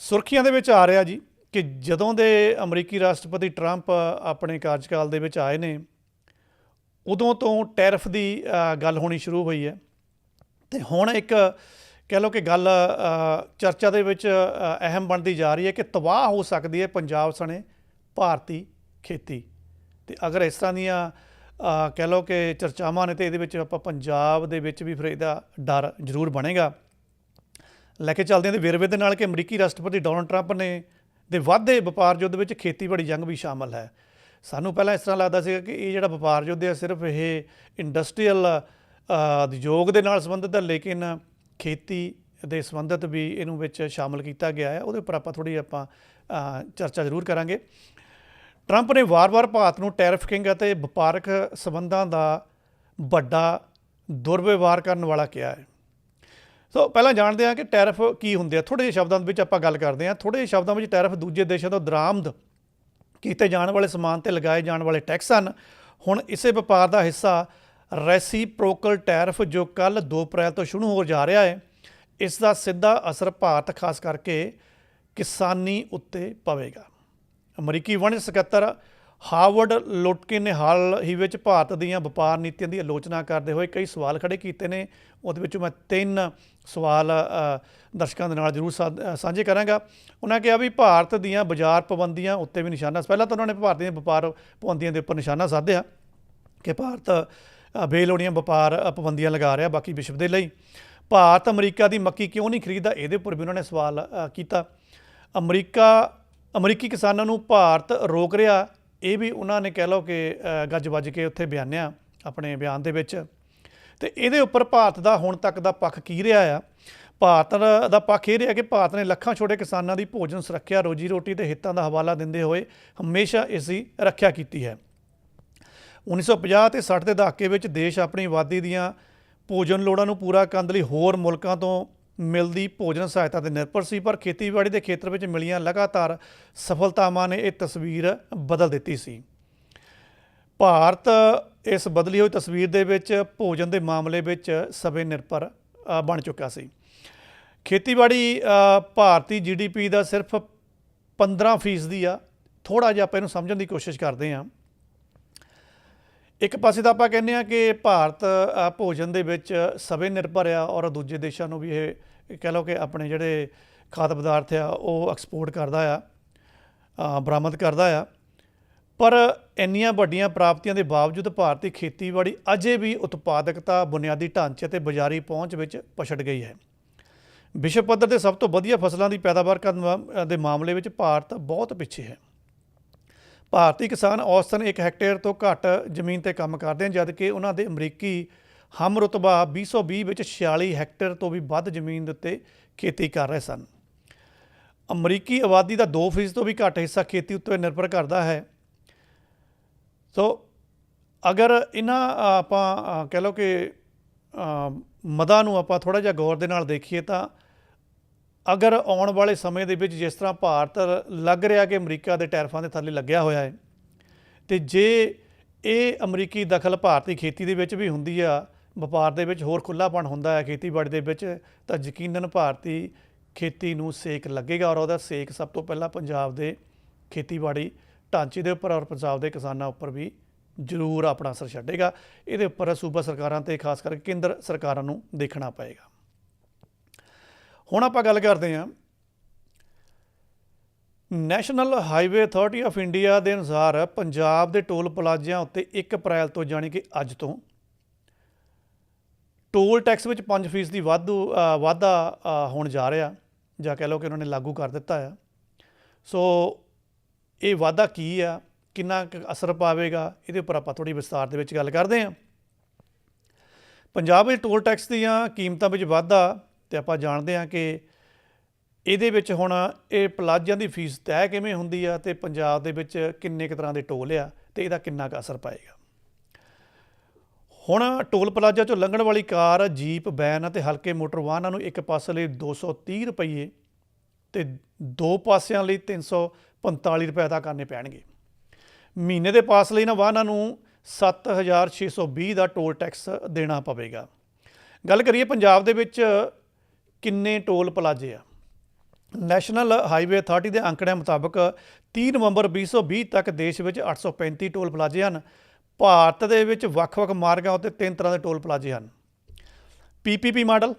Speaker 1: ਸੁਰਖੀਆਂ ਦੇ ਵਿੱਚ ਆ ਰਿਹਾ ਜੀ ਕਿ ਜਦੋਂ ਦੇ ਅਮਰੀਕੀ ਰਾਸ਼ਟਰਪਤੀ ਟਰੰਪ ਆਪਣੇ ਕਾਰਜਕਾਲ ਦੇ ਵਿੱਚ ਆਏ ਨੇ, ਉਦੋਂ ਤੋਂ ਟੈਰਫ ਦੀ ਗੱਲ ਹੋਣੀ ਸ਼ੁਰੂ ਹੋਈ ਹੈ। ਤੇ ਹੁਣ ਇੱਕ ਕਹਿ ਲਓ ਕਿ ਗੱਲ ਚਰਚਾ ਦੇ ਵਿੱਚ ਅਹਿਮ ਬਣਦੀ ਜਾ ਰਹੀ ਹੈ ਕਿ ਤਬਾਹ ਹੋ ਸਕਦੀ ਹੈ ਪੰਜਾਬ ਸਣੇ ਭਾਰਤੀ ਖੇਤੀ। ਤੇ ਅਗਰ ਇਸ ਤਰ੍ਹਾਂ ਦੀਆਂ ਕਹਿ ਲਓ ਕਿ ਚਰਚਾਵਾਂ ਨੇ ਤੇ ਇਹਦੇ ਵਿੱਚ ਆਪਾਂ ਪੰਜਾਬ ਦੇ ਵਿੱਚ ਵੀ ਫਿਰ ਇਹਦਾ ਡਰ ਜ਼ਰੂਰ ਬਣੇਗਾ। ਲੈ ਕੇ ਚੱਲਦੇ ਹਾਂ ਤੇ ਵੇਰਵੇ ਦੇ ਨਾਲ ਕਿ ਅਮਰੀਕੀ ਰਾਸ਼ਟਰਪਤੀ ਡੋਨਲਡ ਟਰੰਪ ਨੇ ਦੇ ਵਾਧੇ ਵਪਾਰ ਯੁੱਧ ਵਿੱਚ ਖੇਤੀਬਾੜੀ ਜੰਗ ਵੀ ਸ਼ਾਮਲ ਹੈ। ਸਾਨੂੰ ਪਹਿਲਾਂ ਇਸ ਤਰ੍ਹਾਂ ਲੱਗਦਾ ਸੀਗਾ ਕਿ ਇਹ ਜਿਹੜਾ ਵਪਾਰ ਯੁੱਧ ਹੈ ਸਿਰਫ ਇਹ ਇੰਡਸਟਰੀਅਲ ਉਦਯੋਗ ਦੇ ਨਾਲ ਸੰਬੰਧਿਤ ਹੈ, ਲੇਕਿਨ ਖੇਤੀ ਦੇ ਸੰਬੰਧਿਤ ਵੀ ਇਹਨੂੰ ਵਿੱਚ ਸ਼ਾਮਲ ਕੀਤਾ ਗਿਆ ਹੈ। ਉਹਦੇ ਉੱਪਰ ਆਪਾਂ ਥੋੜੀ ਆਪਾਂ ਚਰਚਾ ਜ਼ਰੂਰ ਕਰਾਂਗੇ। ਟਰੰਪ ਨੇ ਵਾਰ-ਵਾਰ ਭਾਰਤ ਨੂੰ ਟੈਰਿਫਿੰਗ ਅਤੇ ਵਪਾਰਕ ਸਬੰਧਾਂ ਦਾ ਵੱਡਾ ਦੁਰਵਿਵਹਾਰ ਕਰਨ ਵਾਲਾ ਕਿਹਾ ਹੈ। ਸੋ ਪਹਿਲਾਂ ਜਾਣਦੇ ਹਾਂ ਕਿ ਟੈਰਿਫ ਕੀ ਹੁੰਦੇ ਆ। ਥੋੜੇ ਜਿਹੇ ਸ਼ਬਦਾਂ ਵਿੱਚ ਆਪਾਂ ਗੱਲ ਕਰਦੇ ਹਾਂ। ਥੋੜੇ ਜਿਹੇ ਸ਼ਬਦਾਂ ਵਿੱਚ ਟੈਰਿਫ ਦੂਜੇ ਦੇਸ਼ਾਂ ਤੋਂ ਦਰਾਮਦ ਕੀਤੇ ਜਾਣ ਵਾਲੇ ਸਮਾਨ ਤੇ ਲਗਾਏ ਜਾਣ ਵਾਲੇ ਟੈਕਸ ਹਨ। ਹੁਣ ਇਸੇ ਵਪਾਰ ਦਾ ਹਿੱਸਾ ਰੈਸੀਪ੍ਰੋਕਲ ਟੈਰਿਫ ਜੋ ਕੱਲ 2 ਅਪ੍ਰੈਲ ਤੋਂ ਸ਼ੁਰੂ ਹੋ ਜਾ ਰਿਹਾ ਹੈ, ਇਸ ਦਾ ਸਿੱਧਾ ਅਸਰ ਭਾਰਤ ਖਾਸ ਕਰਕੇ ਕਿਸਾਨੀ ਉੱਤੇ ਪਵੇਗਾ। ਅਮਰੀਕੀ ਵਣਜ ਸਕੱਤਰ ਹਾਵਰਡ ਲੋਟਕਿਨ ਨੇ ਹਾਲ ਹੀ ਵਿੱਚ ਭਾਰਤ ਦੀਆਂ ਵਪਾਰ ਨੀਤੀਆਂ ਦੀ ਆਲੋਚਨਾ ਕਰਦੇ ਹੋਏ ਕਈ ਸਵਾਲ ਖੜੇ ਕੀਤੇ ਨੇ। ਉਹਦੇ ਵਿੱਚੋਂ ਮੈਂ ਤਿੰਨ ਸਵਾਲ ਦਰਸ਼ਕਾਂ ਦੇ ਨਾਲ ਜ਼ਰੂਰ ਸਾ- ਸਾਂਝੇ ਕਰਾਂਗਾ। ਉਹਨਾਂ ਕਿਹਾ ਵੀ ਭਾਰਤ ਦੀਆਂ ਬਾਜ਼ਾਰ ਪਾਬੰਦੀਆਂ ਉੱਤੇ ਵੀ ਨਿਸ਼ਾਨਾ, ਪਹਿਲਾਂ ਤਾਂ ਉਹਨਾਂ ਨੇ ਭਾਰਤ ਦੀਆਂ ਵਪਾਰ ਪਾਬੰਦੀਆਂ ਦੇ ਉੱਪਰ ਨਿਸ਼ਾਨਾ ਸਾਧਿਆ ਕਿ ਭਾਰਤ ਬੇਲੋੜੀਆਂ ਵਪਾਰ ਪਾਬੰਦੀਆਂ ਲਗਾ ਰਿਹਾ ਬਾਕੀ ਵਿਸ਼ਵ ਦੇ ਲਈ। ਭਾਰਤ ਅਮਰੀਕਾ ਦੀ ਮੱਕੀ ਕਿਉਂ ਨਹੀਂ ਖਰੀਦਦਾ? ਇਹਦੇ ਉੱਪਰ ਵੀ ਉਹਨਾਂ ਨੇ ਸਵਾਲ ਕੀਤਾ। ਅਮਰੀਕਾ, ਅਮਰੀਕੀ ਕਿਸਾਨਾਂ ਨੂੰ ਭਾਰਤ ਰੋਕ ਰਿਹਾ। ਇਹ ਵੀ ਉਹਨਾਂ ਨੇ ਕਹਿ ਲਓ ਕਿ ਗੱਜ ਵੱਜ ਕੇ ਉੱਥੇ ਬਿਆਨਿਆ ਆਪਣੇ ਬਿਆਨ ਦੇ ਵਿੱਚ। ਤੇ ਇਹਦੇ ਉੱਪਰ ਭਾਰਤ ਦਾ ਹੁਣ ਤੱਕ ਦਾ ਪੱਖ ਕੀ ਰਿਹਾ ਆ? ਭਾਰਤ ਦਾ ਪੱਖ ਇਹ ਰਿਹਾ ਕਿ ਭਾਰਤ ਨੇ ਲੱਖਾਂ ਛੋਟੇ ਕਿਸਾਨਾਂ ਦੀ ਭੋਜਨ ਸੁਰੱਖਿਆ, ਰੋਜੀ ਰੋਟੀ ਤੇ ਹਿੱਤਾਂ ਦਾ ਹਵਾਲਾ ਦਿੰਦੇ ਹੋਏ ਹਮੇਸ਼ਾ ਇਸ ਦੀ ਰੱਖਿਆ ਕੀਤੀ ਹੈ। 1950 ਤੇ 60 ਦੇ ਦਹਾਕੇ ਵਿੱਚ ਦੇਸ਼ ਆਪਣੀ ਆਬਾਦੀ ਦੀਆਂ ਭੋਜਨ ਲੋੜਾਂ ਨੂੰ ਪੂਰਾ ਕਰਨ ਲਈ ਹੋਰ ਮੁਲਕਾਂ ਤੋਂ ਮਿਲਦੀ ਭੋਜਨ ਸਹਾਇਤਾ ਤੇ ਨਿਰਭਰ ਸੀ ਪਰ ਖੇਤੀਬਾੜੀ ਦੇ ਖੇਤਰ ਵਿੱਚ ਮਿਲੀਆਂ ਲਗਾਤਾਰ ਸਫਲਤਾਵਾਂ ਨੇ ਇਹ ਤਸਵੀਰ ਬਦਲ ਦਿੱਤੀ ਸੀ। ਭਾਰਤ ਇਸ ਬਦਲੀ ਹੋਈ ਤਸਵੀਰ ਦੇ ਵਿੱਚ ਭੋਜਨ ਦੇ ਮਾਮਲੇ ਵਿੱਚ ਸਵੇ ਨਿਰਭਰ ਬਣ ਚੁੱਕਾ ਸੀ। ਖੇਤੀਬਾੜੀ ਅ, ਭਾਰਤੀ ਜੀਡੀਪੀ ਦਾ ਸਿਰਫ 15% ਦੀ ਆ। ਥੋੜਾ ਜਿਹਾ ਆਪਾਂ ਇਹਨੂੰ ਸਮਝਣ ਦੀ ਕੋਸ਼ਿਸ਼ ਕਰਦੇ ਹਾਂ। ਇੱਕ ਪਾਸੇ ਤਾਂ ਆਪਾਂ ਕਹਿੰਦੇ ਆ ਕਿ ਭਾਰਤ ਭੋਜਨ ਦੇ ਵਿੱਚ ਸਵੇ ਨਿਰਭਰ ਆ ਔਰ ਦੂਜੇ ਦੇਸ਼ਾਂ ਨੂੰ ਵੀ ਇਹ ਕਹਿ ਲਓ ਕਿ ਆਪਣੇ ਜਿਹੜੇ ਖਾਦ ਪਦਾਰਥ ਆ, ਉਹ ਐਕਸਪੋਰਟ ਕਰਦਾ ਆ ਬਰਾਮਦ ਕਰਦਾ ਆ। ਪਰ ਇੰਨੀਆਂ ਵੱਡੀਆਂ ਪ੍ਰਾਪਤੀਆਂ ਦੇ ਬਾਵਜੂਦ ਭਾਰਤੀ ਖੇਤੀਬਾੜੀ ਅਜੇ ਵੀ ਉਤਪਾਦਕਤਾ ਬੁਨਿਆਦੀ ਢਾਂਚੇ ਤੇ ਬਾਜ਼ਾਰੀ ਪਹੁੰਚ ਵਿੱਚ ਪਛੜ ਗਈ ਹੈ। ਵਿਸ਼ਵ ਪੱਧਰ ਤੇ ਸਭ ਤੋਂ ਵਧੀਆ ਫਸਲਾਂ ਦੀ ਪੈਦਾਵਾਰ ਕਰਨ ਦੇ ਮਾਮਲੇ ਵਿੱਚ ਭਾਰਤ ਬਹੁਤ ਪਿੱਛੇ ਹੈ। ਭਾਰਤੀ ਕਿਸਾਨ ਔਸਤਨ 1 ਹੈਕਟੇਅਰ ਤੋਂ ਘੱਟ ਜ਼ਮੀਨ ਤੇ ਕੰਮ ਕਰਦੇ ਹਨ, ਜਦਕਿ ਉਹਨਾਂ ਦੇ ਅਮਰੀਕੀ ਹਮ ਰੁਤਬਾ 2020 ਵਿੱਚ 46 ਹੈਕਟੇਅਰ ਤੋਂ ਵੀ ਵੱਧ ਜ਼ਮੀਨ ਦੇ ਉੱਤੇ ਖੇਤੀ ਕਰ ਰਹੇ ਸਨ। ਅਮਰੀਕੀ ਆਬਾਦੀ ਦਾ 2% ਤੋਂ ਵੀ ਘੱਟ ਹਿੱਸਾ ਖੇਤੀ ਉੱਤੇ ਨਿਰਭਰ ਕਰਦਾ ਹੈ। ਸੋ, ਅਗਰ ਇਹਨਾਂ ਆਪਾਂ ਕਹਿ ਲਓ ਕਿ ਮਦਾ ਨੂੰ ਆਪਾਂ ਥੋੜਾ ਜਿਹਾ ਗੌਰ ਦੇ ਨਾਲ ਦੇਖੀਏ ਤਾਂ ਅਗਰ ਆਉਣ ਵਾਲੇ ਸਮੇਂ ਦੇ ਵਿੱਚ ਜਿਸ ਤਰ੍ਹਾਂ ਭਾਰਤ ਲੱਗ ਰਿਹਾ ਕਿ ਅਮਰੀਕਾ ਦੇ ਟੈਰਫਾਂ ਦੇ ਥੱਲੇ ਲੱਗਿਆ ਹੋਇਆ ਹੈ, ਤੇ ਜੇ ਇਹ ਅਮਰੀਕੀ ਦਖਲ ਭਾਰਤੀ ਖੇਤੀ ਦੇ ਵਿੱਚ ਵੀ ਹੁੰਦੀ ਆ, ਵਪਾਰ ਦੇ ਵਿੱਚ ਹੋਰ ਖੁੱਲਾਪਣ ਹੁੰਦਾ ਹੈ ਖੇਤੀਬਾੜੀ ਦੇ ਵਿੱਚ, ਤਾਂ ਯਕੀਨਨ ਭਾਰਤੀ ਖੇਤੀ ਨੂੰ ਸੇਕ ਲੱਗੇਗਾ ਔਰ ਉਹਦਾ ਸੇਕ ਸਭ ਤੋਂ ਪਹਿਲਾਂ ਪੰਜਾਬ ਦੇ ਖੇਤੀਬਾੜੀ ਢਾਂਚੇ ਦੇ ਉੱਪਰ ਔਰ ਪੰਜਾਬ ਦੇ ਕਿਸਾਨਾਂ ਉੱਪਰ ਵੀ ਜ਼ਰੂਰ ਆਪਣਾ ਅਸਰ ਛੱਡੇਗਾ। ਇਹਦੇ ਉੱਪਰ ਸੂਬਾ ਸਰਕਾਰਾਂ ਤੇ ਖਾਸ ਕਰਕੇ ਕੇਂਦਰ ਸਰਕਾਰਾਂ ਨੂੰ ਦੇਖਣਾ ਪਏਗਾ। ਹੁਣ ਆਪਾਂ ਗੱਲ ਕਰਦੇ ਹਾਂ। National Highway Authority of India ਦੇ ਅਨੁਸਾਰ ਪੰਜਾਬ ਦੇ ਟੋਲ ਪਲਾਜ਼ਿਆਂ ਉੱਤੇ 1 ਅਪ੍ਰੈਲ ਤੋਂ ਜਾਣੀ ਕਿ ਅੱਜ ਤੋਂ ਟੋਲ ਟੈਕਸ ਵਿੱਚ 5% ਦੀ ਵਾਧੂ ਵਾਧਾ ਹੋਣ ਜਾ ਰਿਹਾ ਜਾਂ ਕਹਿ ਲਓ ਕਿ ਉਹਨਾਂ ਨੇ ਲਾਗੂ ਕਰ ਦਿੱਤਾ ਆ। ਸੋ ਇਹ ਵਾਧਾ ਕੀ ਆ, ਕਿੰਨਾ ਕੁ ਅਸਰ ਪਾਵੇਗਾ, ਇਹਦੇ ਉੱਪਰ ਆਪਾਂ ਥੋੜੀ ਵਿਸਤਾਰ ਦੇ ਵਿੱਚ ਗੱਲ ਕਰਦੇ ਹਾਂ। ਪੰਜਾਬ ਵਿੱਚ ਟੋਲ ਟੈਕਸ ਦੀਆਂ ਕੀਮਤਾਂ ਵਿੱਚ ਵਾਧਾ ਤੇ ਆਪਾਂ ਜਾਣਦੇ ਹਾਂ ਕਿ ਇਹਦੇ ਵਿੱਚ ਹੁਣ ਇਹ ਪਲਾਜ਼ਿਆਂ ਦੀ ਫੀਸ ਤੈਅ ਕਿਵੇਂ ਹੁੰਦੀ ਆ ਤੇ ਪੰਜਾਬ ਦੇ ਵਿੱਚ ਕਿੰਨੇ ਕੁ ਤਰ੍ਹਾਂ ਦੇ ਟੋਲ ਆ ਤੇ ਇਹਦਾ ਕਿੰਨਾ ਕੁ ਅਸਰ ਪਾਏਗਾ। ਹੁਣ ਟੋਲ ਪਲਾਜ਼ਾ ਚੋਂ ਲੰਘਣ ਵਾਲੀ ਕਾਰ ਜੀਪ, ਵੈਨ ਅਤੇ ਹਲਕੇ ਮੋਟਰ ਵਾਹਨਾਂ ਨੂੰ ਇੱਕ ਪਾਸੇ ਲਈ 230 ਰੁਪਏ ਤੇ ਦੋ ਪਾਸਿਆਂ ਲਈ 345 ਰੁਪਏ ਅਦਾ ਕਰਨੇ ਪੈਣਗੇ। ਮਹੀਨੇ ਦੇ ਪਾਸ ਲਈ ਨਾ ਵਾਹਨਾਂ ਨੂੰ 7620 ਦਾ ਟੋਲ ਟੈਕਸ ਦੇਣਾ ਪਵੇਗਾ। ਗੱਲ ਕਰੀਏ ਪੰਜਾਬ ਦੇ ਵਿੱਚ ਕਿੰਨੇ ਟੋਲ ਪਲਾਜ਼ੇ ਆ? ਨੈਸ਼ਨਲ ਹਾਈਵੇ ਅਥਾਰਟੀ ਦੇ ਅੰਕੜਿਆਂ ਮੁਤਾਬਕ 30 ਨਵੰਬਰ 2020 ਤੱਕ ਦੇਸ਼ ਵਿੱਚ 835 ਟੋਲ ਪਲਾਜ਼ੇ ਹਨ। ਭਾਰਤ ਦੇ ਵਿੱਚ ਵੱਖ-ਵੱਖ ਮਾਰਗਾਂ ਉੱਤੇ ਤਿੰਨ ਤਰ੍ਹਾਂ ਦੇ ਟੋਲ ਪਲਾਜ਼ੇ ਹਨ। ਪੀਪੀਪੀ ਮਾਡਲ,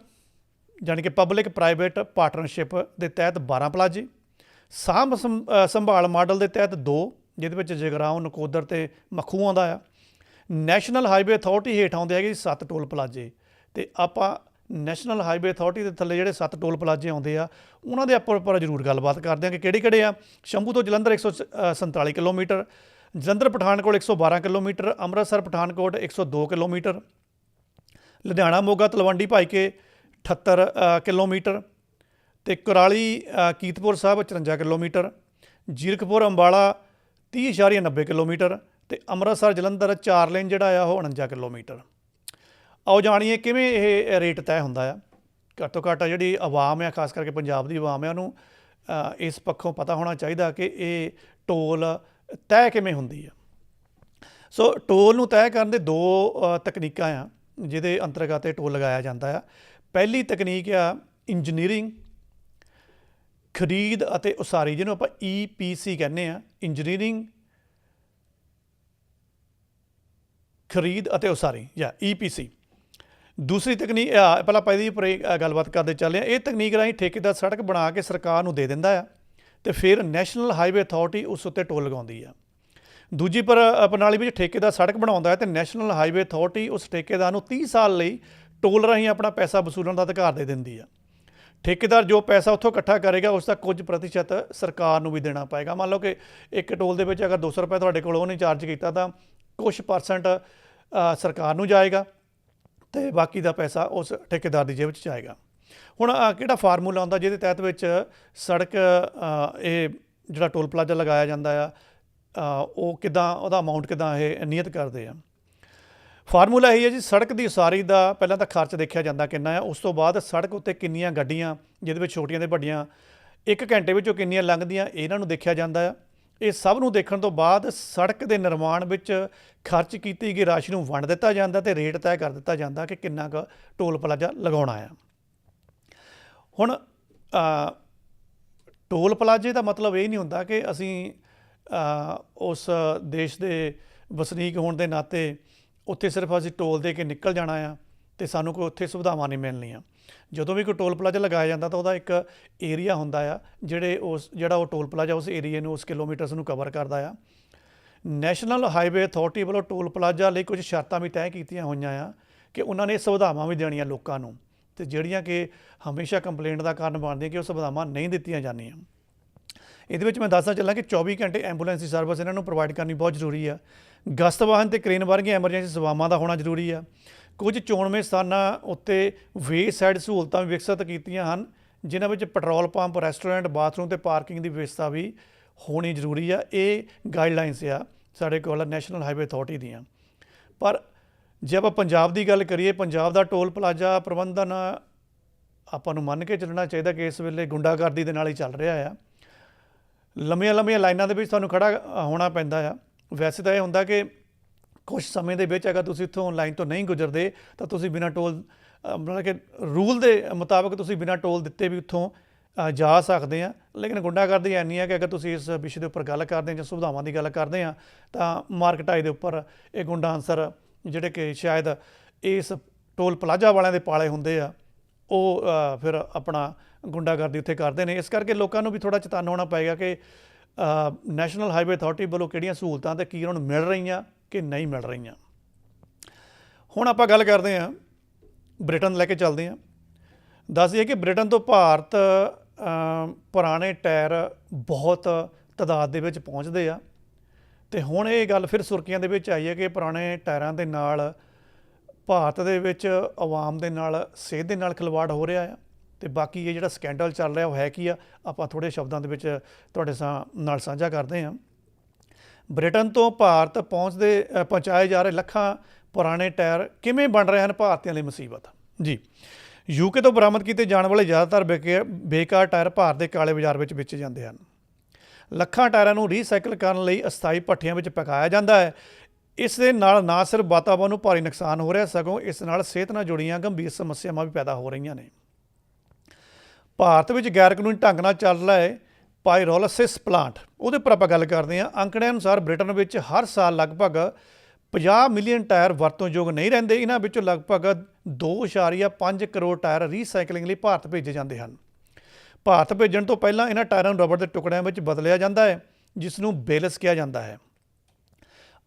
Speaker 1: ਜਾਣੀ ਕਿ ਪਬਲਿਕ ਪ੍ਰਾਈਵੇਟ ਪਾਰਟਨਰਸ਼ਿਪ ਦੇ ਤਹਿਤ 12 ਪਲਾਜੇ। ਸਾਂਭ ਸੰਭਾਲ ਮਾਡਲ ਦੇ ਤਹਿਤ 2 ਜਿਹਦੇ ਵਿੱਚ ਜਗਰਾਉਂ, ਨਕੋਦਰ ਤੇ ਮਖੂ ਆਉਂਦਾ ਆ। ਨੈਸ਼ਨਲ ਹਾਈਵੇ ਅਥਾਰਟੀ ਹੇਠ ਆਉਂਦੇ ਹੈਗੇ 7 ਟੋਲ ਪਲਾਜੇ। ਤੇ ਆਪਾਂ ਨੈਸ਼ਨਲ ਹਾਈਵੇ ਅਥਾਰਟੀ ਦੇ ਥੱਲੇ ਜਿਹੜੇ ਸੱਤ ਟੋਲ ਪਲਾਜੇ ਆਉਂਦੇ ਆ, ਉਹਨਾਂ ਦੇ ਆਪਾਂ ਉੱਪਰ ਜ਼ਰੂਰ ਗੱਲਬਾਤ ਕਰਦੇ ਹਾਂ ਕਿ ਕਿਹੜੇ ਕਿਹੜੇ ਆ। ਸ਼ੰਭੂ ਤੋਂ Jalandhar 147 kilometre, Jalandhar Pathankot 112 kilometre, Amritsar Pathankot 102 kilometre, Ludhiana, Moga, Talwandi Bhaike 78 kilometre ਤੇ ਕੁਰਾਲੀ ਕੀਤਪੁਰ ਸਾਹਿਬ 54 ਕਿਲੋਮੀਟਰ, ਜੀਰਕਪੁਰ, ਅੰਬਾਲਾ 30.90 ਕਿਲੋਮੀਟਰ ਤੇ ਅੰਮ੍ਰਿਤਸਰ, ਜਲੰਧਰ ਚਾਰ ਲੇਨ ਜਿਹੜਾ ਆ ਉਹ 49 ਕਿਲੋਮੀਟਰ। ਆਓ ਜਾਣੀਏ ਕਿਵੇਂ ਇਹ ਰੇਟ ਤੈਅ ਹੁੰਦਾ ਆ। ਘੱਟੋ ਘੱਟ ਜਿਹੜੀ ਆਵਾਮ ਆ, ਖਾਸ ਕਰਕੇ ਪੰਜਾਬ ਦੀ ਆਵਾਮ ਆ, ਉਹਨੂੰ ਇਸ ਪੱਖੋਂ ਪਤਾ ਹੋਣਾ ਚਾਹੀਦਾ ਕਿ ਇਹ ਟੋਲ ਤੈਅ ਕਿਵੇਂ ਹੁੰਦੀ ਆ। ਸੋ ਟੋਲ ਨੂੰ ਤੈਅ ਕਰਨ ਦੇ ਦੋ ਤਕਨੀਕਾਂ ਆ, ਜਿਹਦੇ ਅੰਤਰਗਤ ਇਹ ਟੋਲ ਲਗਾਇਆ ਜਾਂਦਾ ਆ। ਪਹਿਲੀ ਤਕਨੀਕ ਆ ਇੰਜੀਨੀਅਰਿੰਗ, ਖਰੀਦ ਅਤੇ ਉਸਾਰੀ, ਜਿਹਨੂੰ ਆਪਾਂ EPC ਕਹਿੰਦੇ ਆ। ਇੰਜੀਨੀਅਰਿੰਗ, ਖਰੀਦ ਅਤੇ ਉਸਾਰੀ ਜਾਂ EPC ਦੂਸਰੀ ਤਕਨੀਕ ਆ, ਪਹਿਲਾਂ ਪਹਿਲੀ ਪਰ ਇਹ, ਗੱਲਬਾਤ ਕਰਦੇ ਚੱਲੇ ਆ ਇਹ ਤਕਨੀਕ ਰਾਹੀਂ ਠੇਕੇਦਾਰ ਸੜਕ ਬਣਾ ਕੇ ਸਰਕਾਰ ਨੂੰ ਦੇ ਦਿੰਦਾ ਆ ਤੇ ਫਿਰ ਨੈਸ਼ਨਲ ਹਾਈਵੇ ਅਥਾਰਟੀ ਉਸ ਉੱਤੇ ਟੋਲ ਲਗਾਉਂਦੀ ਆ। ਦੂਜੀ ਪਰ ਪ੍ਰਣਾਲੀ ਵਿੱਚ ਠੇਕੇਦਾਰ ਸੜਕ ਬਣਾਉਂਦਾ ਹੈ ਤੇ ਨੈਸ਼ਨਲ ਹਾਈਵੇ ਅਥਾਰਟੀ ਉਸ ਠੇਕੇਦਾਰ ਨੂੰ 30 ਸਾਲ ਲਈ ਟੋਲ ਰਾਹੀਂ ਆਪਣਾ ਪੈਸਾ ਵਸੂਲਣ ਦਾ ਅਧਿਕਾਰ ਦੇ ਦਿੰਦੀ ਆ। ਠੇਕੇਦਾਰ ਜੋ ਪੈਸਾ ਉੱਥੋਂ ਇਕੱਠਾ ਕਰੇਗਾ ਉਸ ਦਾ ਕੁਝ ਪ੍ਰਤੀਸ਼ਤ ਸਰਕਾਰ ਨੂੰ ਵੀ ਦੇਣਾ ਪਏਗਾ। ਮੰਨ ਲਓ ਕਿ ਇੱਕ ਟੋਲ ਦੇ ਵਿੱਚ ਅਗਰ 200 ਰੁਪਏ ਤੁਹਾਡੇ ਕੋਲ ਉਹਨੇ ਚਾਰਜ ਕੀਤਾ ਤਾਂ ਕੁਝ ਪਰਸੈਂਟ ਸਰਕਾਰ ਨੂੰ ਜਾਏਗਾ। ਤੇ ਬਾਕੀ ਦਾ ਪੈਸਾ ਉਸ ਠੇਕੇਦਾਰ ਦੀ ਜੇਬ 'ਚ ਜਾਏਗਾ। ਹੁਣ ਕਿਹੜਾ ਫਾਰਮੂਲਾ ਹੁੰਦਾ ਜਿਹਦੇ ਤਹਿਤ ਵਿੱਚ ਸੜਕ ਇਹ ਜਿਹੜਾ ਟੋਲ ਪਲਾਜ਼ਾ ਲਗਾਇਆ ਜਾਂਦਾ ਆ ਉਹ ਕਿਦਾਂ, ਉਹਦਾ ਅਮਾਉਂਟ ਕਿਦਾਂ ਇਹ ਨਿਯਤ ਕਰਦੇ ਆ? ਫਾਰਮੂਲਾ ਇਹ ਹੈ ਜੀ, ਸੜਕ ਦੀ ਉਸਾਰੀ ਦਾ ਪਹਿਲਾਂ ਤਾਂ ਖਰਚ ਦੇਖਿਆ ਜਾਂਦਾ ਕਿੰਨਾ ਹੈ ਉਸ ਤੋਂ ਬਾਅਦ ਸੜਕ ਉੱਤੇ ਕਿੰਨੀਆਂ ਗੱਡੀਆਂ, ਜਿਹਦੇ ਵਿੱਚ ਛੋਟੀਆਂ ਤੇ ਵੱਡੀਆਂ, ਇੱਕ ਘੰਟੇ ਵਿੱਚੋਂ ਕਿੰਨੀਆਂ ਲੰਘਦੀਆਂ ਇਹਨਾਂ ਨੂੰ ਦੇਖਿਆ ਜਾਂਦਾ ਆ। ਇਹ ਸਭ ਨੂੰ ਦੇਖਣ ਤੋਂ ਬਾਅਦ ਸੜਕ ਦੇ ਨਿਰਮਾਣ ਵਿੱਚ ਖਰਚ ਕੀਤੀ ਗਈ ਰਾਸ਼ੀ ਨੂੰ ਵੰਡ ਦਿੱਤਾ ਜਾਂਦਾ ਤੇ ਰੇਟ ਤੈਅ ਕਰ ਦਿੱਤਾ ਜਾਂਦਾ ਕਿ ਕਿੰਨਾ ਕੁ ਟੋਲ ਪਲਾਜ਼ਾ ਲਗਾਉਣਾ ਆ। ਹੁਣ ਟੋਲ ਪਲਾਜ਼ੇ ਦਾ ਮਤਲਬ ਇਹ ਨਹੀਂ ਹੁੰਦਾ ਕਿ ਅਸੀਂ ਉਸ ਦੇਸ਼ ਦੇ ਵਸਨੀਕ ਹੋਣ ਦੇ ਨਾਤੇ ਉੱਥੇ ਸਿਰਫ ਅਸੀਂ ਟੋਲ ਦੇ ਕੇ ਨਿਕਲ ਜਾਣਾ ਆ। ਤੇ ਸਾਨੂੰ ਕੋਈ ਉੱਥੇ ਸੁਵਿਧਾਵਾਂ ਨਹੀਂ ਮਿਲਣੀਆਂ। ਜਦੋਂ ਵੀ ਕੋਈ ਟੋਲ ਪਲਾਜ਼ਾ ਲਗਾਇਆ ਜਾਂਦਾ ਤਾਂ ਉਹਦਾ ਇੱਕ ਏਰੀਆ ਹੁੰਦਾ ਆ, ਜਿਹੜੇ ਉਸ, ਜਿਹੜਾ ਉਹ ਟੋਲ ਪਲਾਜ਼ਾ ਉਸ ਏਰੀਏ ਨੂੰ, ਉਸ ਕਿਲੋਮੀਟਰਸ ਨੂੰ ਕਵਰ ਕਰਦਾ ਆ। ਨੈਸ਼ਨਲ ਹਾਈਵੇ ਅਥਾਰਟੀ ਵੱਲੋਂ ਟੋਲ ਪਲਾਜ਼ਾ ਲਈ ਕੁਝ ਸ਼ਰਤਾਂ ਵੀ ਤੈਅ ਕੀਤੀਆਂ ਹੋਈਆਂ ਆ ਕਿ ਉਹਨਾਂ ਨੇ ਸੁਵਿਧਾਵਾਂ ਵੀ ਦੇਣੀਆਂ ਲੋਕਾਂ ਨੂੰ। ਤੇ ਜਿਹੜੀਆਂ ਕਿ ਹਮੇਸ਼ਾ ਕੰਪਲੇਂਟ ਦਾ ਕਾਰਨ ਬਣਦੀਆਂ ਕਿ ਉਹ ਸੁਵਿਧਾਵਾਂ ਨਹੀਂ ਦਿੱਤੀਆਂ ਜਾਂਦੀਆਂ। ਇਹਦੇ ਵਿੱਚ ਮੈਂ ਦੱਸਣਾ ਚੱਲਾਂ ਕਿ 24 ਘੰਟੇ ਐਂਬੂਲੈਂਸ ਦੀ ਸਰਵਿਸ ਇਹਨਾਂ ਨੂੰ ਪ੍ਰੋਵਾਈਡ ਕਰਨੀ ਬਹੁਤ ਜ਼ਰੂਰੀ ਆ। ਗਸਤ ਵਾਹਨ ਤੇ ਕ੍ਰੇਨ ਵਰਗੀਆਂ ਐਮਰਜੈਂਸੀ ਸੇਵਾਵਾਂ ਦਾ ਹੋਣਾ ਜ਼ਰੂਰੀ ਆ। ਕੁਝ ਚੋਣਵੇਂ ਸਥਾਨਾਂ ਉੱਤੇ ਵੇ ਸਾਈਡ ਸਹੂਲਤਾਂ ਵੀ ਵਿਕਸਿਤ ਕੀਤੀਆਂ ਹਨ, ਜਿਨ੍ਹਾਂ ਵਿੱਚ ਪੈਟਰੋਲ ਪੰਪ, ਰੈਸਟੋਰੈਂਟ, ਬਾਥਰੂਮ ਤੇ ਪਾਰਕਿੰਗ ਦੀ ਵਿਵਸਥਾ ਵੀ ਹੋਣੀ ਜ਼ਰੂਰੀ ਆ। ਇਹ ਗਾਈਡਲਾਈਨਸ ਆ ਸਾਡੇ ਕੋਲ ਨੈਸ਼ਨਲ ਹਾਈਵੇ ਅਥਾਰਟੀ ਦੀਆਂ। ਪਰ ਜੇ ਆਪਾਂ ਪੰਜਾਬ ਦੀ ਗੱਲ ਕਰੀਏ, ਪੰਜਾਬ ਦਾ ਟੋਲ ਪਲਾਜ਼ਾ ਪ੍ਰਬੰਧਨ ਆਪਾਂ ਨੂੰ ਮੰਨ ਕੇ ਚੱਲਣਾ ਚਾਹੀਦਾ ਕਿ ਇਸ ਵੇਲੇ ਗੁੰਡਾਗਰਦੀ ਦੇ ਨਾਲ ਹੀ ਚੱਲ ਰਿਹਾ ਆ। ਲੰਮੀਆਂ ਲੰਮੀਆਂ ਲਾਈਨਾਂ ਦੇ ਵਿੱਚ ਤੁਹਾਨੂੰ ਖੜਾ ਹੋਣਾ ਪੈਂਦਾ ਆ। ਵੈਸੇ ਤਾਂ ਇਹ ਹੁੰਦਾ ਕਿ ਕੁਝ ਸਮੇਂ ਦੇ ਵਿੱਚ ਅਗਰ ਤੁਸੀਂ ਇੱਥੋਂ ਲਾਈਨ ਤੋਂ ਨਹੀਂ ਗੁਜ਼ਰਦੇ, ਤਾਂ ਤੁਸੀਂ ਬਿਨਾਂ ਟੋਲ ਮਤਲਬ ਕਿ ਰੂਲ ਦੇ ਮੁਤਾਬਕ ਤੁਸੀਂ ਬਿਨਾਂ ਟੋਲ ਦਿੱਤੇ ਵੀ ਉੱਥੋਂ ਜਾ ਸਕਦੇ ਆ। ਲੇਕਿਨ ਗੁੰਡਾਗਰਦੀ ਐਨੀ ਆ ਕਿ ਅਗਰ ਤੁਸੀਂ ਇਸ ਵਿਸ਼ੇ ਦੇ ਉੱਪਰ ਗੱਲ ਕਰਦੇ ਆ ਜਾਂ ਸੁਵਿਧਾਵਾਂ ਦੀ ਗੱਲ ਕਰਦੇ ਆ, ਤਾਂ ਮਾਰਕਟਾਈ ਦੇ ਉੱਪਰ ਇਹ ਗੁੰਡਾ ਅਨਸਰ ਜਿਹੜੇ ਕਿ ਸ਼ਾਇਦ ਇਸ ਟੋਲ ਪਲਾਜ਼ਾ ਵਾਲਿਆਂ ਦੇ ਪਾਲੇ ਹੁੰਦੇ ਆ, ਉਹ ਫਿਰ ਆਪਣਾ ਗੁੰਡਾਗਰਦੀ ਉੱਥੇ ਕਰਦੇ ਨੇ। ਇਸ ਕਰਕੇ ਲੋਕਾਂ ਨੂੰ ਵੀ ਥੋੜਾ ਚੇਤੰਨ ਹੋਣਾ ਪਏਗਾ ਕਿ ਨੈਸ਼ਨਲ ਹਾਈਵੇ ਅਥਾਰਟੀ ਵੱਲੋਂ ਕਿਹੜੀਆਂ ਸਹੂਲਤਾਂ ਤੇ ਕੀ ਉਹਨਾਂ ਨੂੰ ਮਿਲ ਰਹੀਆਂ ਕਿ ਨਹੀਂ ਮਿਲ ਰਹੀਆਂ। ਹੁਣ ਆਪਾਂ ਗੱਲ ਕਰਦੇ ਹਾਂ, ਬ੍ਰਿਟਨ ਲੈ ਕੇ ਚੱਲਦੇ ਹਾਂ। ਦੱਸ ਦਈਏ ਕਿ ਬ੍ਰਿਟਨ ਤੋਂ ਭਾਰਤ ਪੁਰਾਣੇ ਟਾਇਰ ਬਹੁਤ ਤਾਦਾਦ ਦੇ ਵਿੱਚ ਪਹੁੰਚਦੇ ਆ। ਤੇ ਹੁਣ ਇਹ ਗੱਲ ਫਿਰ ਸੁਰਖੀਆਂ ਦੇ ਵਿੱਚ ਆਈ ਹੈ ਕਿ ਪੁਰਾਣੇ ਟਾਇਰਾਂ ਦੇ ਨਾਲ, ਭਾਰਤ ਦੇ ਵਿੱਚ ਆਵਾਮ ਦੇ ਨਾਲ, ਸਿਹਤ ਦੇ ਨਾਲ ਖਿਲਵਾੜ ਹੋ ਰਿਹਾ ਆ। ਤੇ ਬਾਕੀ ਇਹ ਜਿਹੜਾ ਸਕੈਂਡਲ ਚੱਲ ਰਿਹਾ ਉਹ ਹੈ ਕੀ ਆ, ਆਪਾਂ ਥੋੜੇ ਸ਼ਬਦਾਂ ਦੇ ਵਿੱਚ ਤੁਹਾਡੇ ਸਾ- ਨਾਲ ਸਾਂਝਾ ਕਰਦੇ ਹਾਂ। ਬ੍ਰਿਟਨ ਤੋਂ ਭਾਰਤ ਪਹੁੰਚਦੇ ਪਹੁੰਚਾਏ ਜਾ ਰਹੇ ਲੱਖਾਂ ਪੁਰਾਣੇ ਟਾਇਰ ਕਿਵੇਂ ਬਣ ਰਹੇ ਹਨ ਭਾਰਤੀਆਂ ਲਈ ਮੁਸੀਬਤ? ਜੀ ਯੂਕੇ ਤੋਂ ਬਰਾਮਦ ਕੀਤੇ ਜਾਣ ਵਾਲੇ ਜ਼ਿਆਦਾਤਰ ਬੇਕੇ- ਬੇਕਾਰ ਟਾਇਰ ਭਾਰਤ ਦੇ ਕਾਲੇ ਬਾਜ਼ਾਰ ਵਿੱਚ ਵੇਚੇ ਜਾਂਦੇ ਹਨ। ਲੱਖਾਂ ਟਾਇਰਾਂ ਨੂੰ ਰੀਸਾਈਕਲ ਕਰਨ ਲਈ ਅਸਥਾਈ ਭੱਠੀਆਂ ਵਿੱਚ ਪਕਾਇਆ ਜਾਂਦਾ ਹੈ। ਇਸ ਦੇ ਨਾਲ ਨਾ ਸਿਰਫ ਵਾਤਾਵਰਣ ਨੂੰ ਭਾਰੀ ਨੁਕਸਾਨ ਹੋ ਰਿਹਾ, ਸਗੋਂ ਇਸ ਨਾਲ ਸਿਹਤ ਨਾਲ ਜੁੜੀਆਂ ਗੰਭੀਰ ਸਮੱਸਿਆਵਾਂ ਵੀ ਪੈਦਾ ਹੋ ਰਹੀਆਂ ਨੇ। ਭਾਰਤ ਵਿੱਚ ਗੈਰ ਕਾਨੂੰਨੀ ਢੰਗ ਨਾਲ ਚੱਲ ਰਿਹਾ ਹੈ ਪਾਇਰੋਲਿਸਿਸ ਪਲਾਂਟ। ਉਹਦੇ ਉੱਪਰ ਆਪਾਂ ਗੱਲ ਕਰਦੇ ਹਾਂ। ਅੰਕੜਿਆਂ ਅਨੁਸਾਰ ਬ੍ਰਿਟਨ ਵਿੱਚ ਹਰ ਸਾਲ ਲਗਭਗ 50 ਮਿਲੀਅਨ ਟਾਇਰ ਵਰਤੋਂਯੋਗ ਨਹੀਂ ਰਹਿੰਦੇ। ਇਹਨਾਂ ਵਿੱਚੋਂ ਲਗਭਗ 2.5 ਕਰੋੜ ਟਾਇਰ ਰੀਸਾਈਕਲਿੰਗ ਲਈ ਭਾਰਤ ਭੇਜੇ ਜਾਂਦੇ ਹਨ। ਭਾਰਤ ਭੇਜਣ ਤੋਂ ਪਹਿਲਾਂ ਇਹਨਾਂ ਟਾਇਰਾਂ ਨੂੰ ਰਬੜ ਦੇ ਟੁਕੜਿਆਂ ਵਿੱਚ ਬਦਲਿਆ ਜਾਂਦਾ ਹੈ ਜਿਸ ਨੂੰ ਬੇਲਸ ਕਿਹਾ ਜਾਂਦਾ ਹੈ।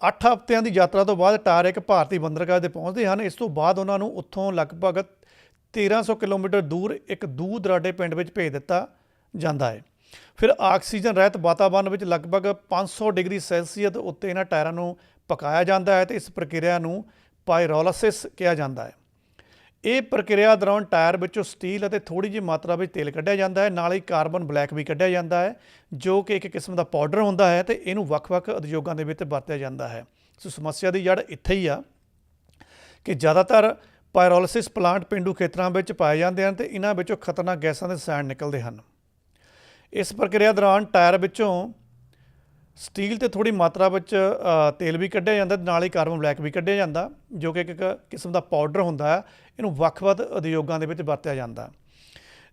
Speaker 1: 8 ਹਫ਼ਤਿਆਂ ਦੀ ਯਾਤਰਾ ਤੋਂ ਬਾਅਦ ਟਾਇਰ ਇੱਕ ਭਾਰਤੀ ਬੰਦਰਗਾਹ ਤੇ ਪਹੁੰਚਦੇ ਹਨ। ਇਸ ਤੋਂ ਬਾਅਦ ਉਹਨਾਂ ਨੂੰ ਉੱਥੋਂ ਲਗਭਗ 1300 ਕਿਲੋਮੀਟਰ ਦੂਰ ਇੱਕ ਦੂਰ ਦਰਾਡੇ ਪਿੰਡ ਵਿੱਚ ਭੇਜ ਦਿੱਤਾ ਜਾਂਦਾ ਹੈ। ਫਿਰ ਆਕਸੀਜਨ ਰਹਿਤ ਵਾਤਾਵਰਣ ਵਿੱਚ ਲਗਭਗ 500 ਡਿਗਰੀ ਸੈਲਸੀਅਸ ਉੱਤੇ ਇਹਨਾਂ ਟਾਇਰਾਂ ਨੂੰ ਪਕਾਇਆ ਜਾਂਦਾ ਹੈ ਤੇ ਇਸ ਪ੍ਰਕਿਰਿਆ ਨੂੰ ਪਾਇਰੋਲਾਸਿਸ ਕਿਹਾ ਜਾਂਦਾ ਹੈ। ਇਹ ਪ੍ਰਕਿਰਿਆ ਦੌਰਾਨ ਟਾਇਰ ਵਿੱਚੋਂ ਸਟੀਲ ਅਤੇ ਥੋੜੀ ਜਿਹੀ ਮਾਤਰਾ ਵਿੱਚ ਤੇਲ ਕੱਢਿਆ ਜਾਂਦਾ ਹੈ, ਨਾਲ ਹੀ ਕਾਰਬਨ ਬਲੈਕ ਵੀ ਕੱਢਿਆ ਜਾਂਦਾ ਹੈ, ਜੋ ਕਿ ਇੱਕ ਕਿਸਮ ਦਾ ਪਾਊਡਰ ਹੁੰਦਾ ਹੈ ਤੇ ਇਹਨੂੰ ਵੱਖ-ਵੱਖ ਉਦਯੋਗਾਂ ਦੇ ਵਿੱਚ ਵਰਤਿਆ ਜਾਂਦਾ ਹੈ। ਸੋ ਸਮੱਸਿਆ ਦੀ ਜੜ ਇੱਥੇ ਹੀ ਆ ਕਿ ਜ਼ਿਆਦਾਤਰ ਪਾਇਰੋਲਿਸਿਸ ਪਲਾਂਟ ਪਿੰਡੂ ਖੇਤਰਾਂ ਵਿੱਚ ਪਾਏ ਜਾਂਦੇ ਹਨ ਤੇ ਇਹਨਾਂ ਵਿੱਚੋਂ ਖਤਰਨਾਕ ਗੈਸਾਂ ਦੇ ਰਸਾਇਣ ਨਿਕਲਦੇ ਹਨ। ਇਸ ਪ੍ਰਕਿਰਿਆ ਦੌਰਾਨ ਟਾਇਰ ਵਿੱਚੋਂ ਸਟੀਲ ਤੇ ਥੋੜੀ ਮਾਤਰਾ ਵਿੱਚ ਤੇਲ ਵੀ ਕੱਢਿਆ ਜਾਂਦਾ ਤੇ ਨਾਲ ਹੀ ਕਾਰਬਨ ਬਲੈਕ ਵੀ ਕੱਢਿਆ ਜਾਂਦਾ, ਜੋ ਕਿ ਇੱਕ ਕਿਸਮ ਦਾ ਪਾਊਡਰ ਹੁੰਦਾ ਹੈ। ਇਹਨੂੰ ਵੱਖ-ਵੱਖ ਉਦਯੋਗਾਂ ਦੇ ਵਿੱਚ ਵਰਤਿਆ ਜਾਂਦਾ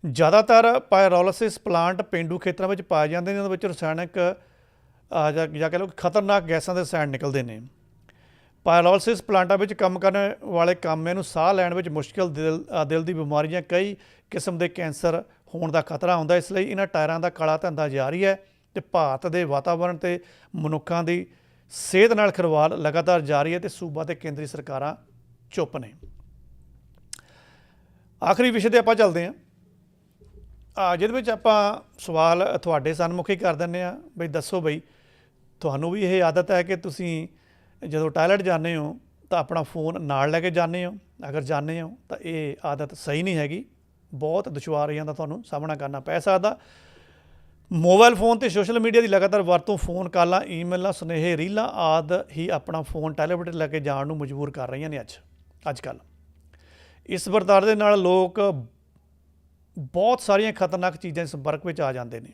Speaker 1: ਜ਼ਿਆਦਾਤਰ ਪਾਇਰੋਲਿਸਿਸ ਪਲਾਂਟ ਪਿੰਡੂ ਖੇਤਰਾਂ ਵਿੱਚ ਪਾਏ ਜਾਂਦੇ ਨੇ ਇਹਨਾਂ ਵਿੱਚ ਰਸਾਇਣਕ ਜਾਂ ਜਾਂ ਕਹ ਲਓ ਕਿ ਖਤਰਨਾਕ ਗੈਸਾਂ ਦੇ ਰਸਾਇਣ ਨਿਕਲਦੇ ਨੇ। ਪਾਇਰੋਲਿਸਿਸ ਪਲਾਂਟਾਂ ਵਿੱਚ ਕੰਮ ਕਰਨ ਵਾਲੇ ਕਾਮਿਆਂ ਨੂੰ ਸਾਹ ਲੈਣ ਵਿੱਚ ਮੁਸ਼ਕਲ, ਦਿਲ ਦਿਲ ਦੀ ਬਿਮਾਰੀਆਂ ਕਈ ਕਿਸਮ ਦੇ ਕੈਂਸਰ ਹੋਣ ਦਾ ਖਤਰਾ ਹੁੰਦਾ ਇਸ ਲਈ ਇਹਨਾਂ ਟਾਇਰਾਂ ਦਾ ਕਾਲਾ ਧੰਦਾ ਜਾਰੀ ਹੈ ਤੇ ਭਾਰਤ ਦੇ ਵਾਤਾਵਰਣ ਤੇ ਮਨੁੱਖਾਂ ਦੀ ਸਿਹਤ ਨਾਲ ਖਿਲਵਾੜ ਲਗਾਤਾਰ ਜਾਰੀ ਹੈ ਤੇ ਸੂਬਾ ਤੇ ਕੇਂਦਰੀ ਸਰਕਾਰਾਂ ਚੁੱਪ ਨੇ। ਆਖਰੀ ਵਿਸ਼ੇ ਤੇ ਆਪਾਂ ਚੱਲਦੇ ਹਾਂ। ਆ, ਜਿਹਦੇ ਵਿੱਚ ਆਪਾਂ ਸਵਾਲ ਤੁਹਾਡੇ ਸਨਮੁਖੀ ਕਰ ਦਿੰਦੇ ਆ ਬਈ ਦੱਸੋ ਬਈ, ਤੁਹਾਨੂੰ ਵੀ ਇਹ ਆਦਤ ਹੈ ਕਿ ਤੁਸੀਂ ਜਦੋਂ ਟਾਇਲਟ ਜਾਂਦੇ ਹੋ ਤਾਂ ਆਪਣਾ ਫੋਨ ਨਾਲ ਲੈ ਕੇ ਜਾਂਦੇ ਹੋ। ਅਗਰ ਜਾਂਦੇ ਹੋ ਤਾਂ ਇਹ ਆਦਤ ਸਹੀ ਨਹੀਂ ਹੈਗੀ। ਬਹੁਤ ਦੁਸ਼ਵਾਰੀਆਂ ਦਾ ਤੁਹਾਨੂੰ ਸਾਹਮਣਾ ਕਰਨਾ ਪੈ ਸਕਦਾ। ਮੋਬਾਈਲ ਫੋਨ ਤੇ ਸੋਸ਼ਲ ਮੀਡੀਆ ਦੀ ਲਗਾਤਾਰ ਵਰਤੋਂ, ਫੋਨ ਕਾਲਾਂ, ਈਮੇਲਾਂ, ਸੁਨੇਹੇ, ਰੀਲਾਂ ਆਦ ਹੀ ਆਪਣਾ ਫੋਨ ਟਾਇਲਟ ਲੈ ਕੇ ਜਾਣ ਨੂੰ ਮਜਬੂਰ ਕਰ ਰਹੀਆਂ ਨੇ ਅੱਜ ਅੱਜ ਕੱਲ੍ਹ ਇਸ ਵਰਤਾਰੇ ਦੇ ਨਾਲ ਲੋਕ ਬਹੁਤ ਸਾਰੀਆਂ ਖਤਰਨਾਕ ਚੀਜ਼ਾਂ ਦੇ ਸੰਪਰਕ ਵਿੱਚ ਆ ਜਾਂਦੇ ਨੇ।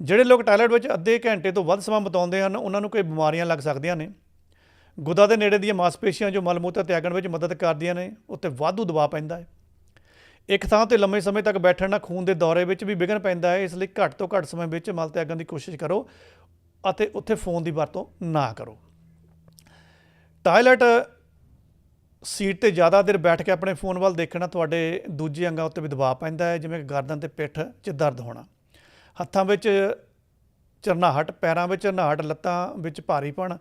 Speaker 1: ਜਿਹੜੇ ਲੋਕ ਟਾਇਲਟ ਵਿੱਚ ਅੱਧੇ ਘੰਟੇ ਤੋਂ ਵੱਧ ਸਮਾਂ ਬਿਤਾਉਂਦੇ ਹਨ, ਉਹਨਾਂ ਨੂੰ ਕੋਈ ਬਿਮਾਰੀਆਂ ਲੱਗ ਸਕਦੀਆਂ ਨੇ। ਗੁਦਾ ਦੇ ਨੇੜੇ ਦੀਆਂ ਮਾਸਪੇਸ਼ੀਆਂ ਜੋ ਮਲਮੂਤਰ ਤਿਆਗਣ ਵਿੱਚ ਮਦਦ ਕਰਦੀਆਂ ਨੇ, ਉੱਤੇ ਵਾਧੂ ਦਬਾਅ ਪੈਂਦਾ ਹੈ। ਇੱਕ ਥਾਂ ਤੇ ਲੰਮੇ ਸਮੇਂ ਤੱਕ ਬੈਠਣ ਨਾਲ ਖੂਨ ਦੇ ਦੌਰੇ ਵਿੱਚ ਵੀ ਵਿਘਨ ਪੈਂਦਾ ਹੈ, ਇਸ ਲਈ ਘੱਟ ਤੋਂ ਘੱਟ ਸਮੇਂ ਵਿੱਚ ਮਲ ਤਿਆਗਣ ਦੀ ਕੋਸ਼ਿਸ਼ ਕਰੋ ਅਤੇ ਉੱਥੇ ਫੋਨ ਦੀ ਵਰਤੋਂ ਨਾ ਕਰੋ। ਟਾਇਲਟ ਸੀਟ ਤੇ ਜ਼ਿਆਦਾ ਦੇਰ ਬੈਠ ਕੇ ਆਪਣੇ ਫੋਨ ਵੱਲ ਦੇਖਣਾ ਤੁਹਾਡੇ ਦੂਜੇ ਅੰਗਾਂ ਉੱਤੇ ਵੀ ਦਬਾਅ ਪੈਂਦਾ ਹੈ, ਜਿਵੇਂ ਕਿ ਗਰਦਨ ਤੇ ਪਿੱਠ 'ਚ ਦਰਦ ਹੋਣਾ। ਹੱਥਾਂ ਵਿੱਚ ਚਰਨਾਹਟ ਪੈਰਾਂ ਵਿੱਚ ਚਰਨਾਹਟ ਲੱਤਾਂ ਵਿੱਚ ਭਾਰੀਪਣ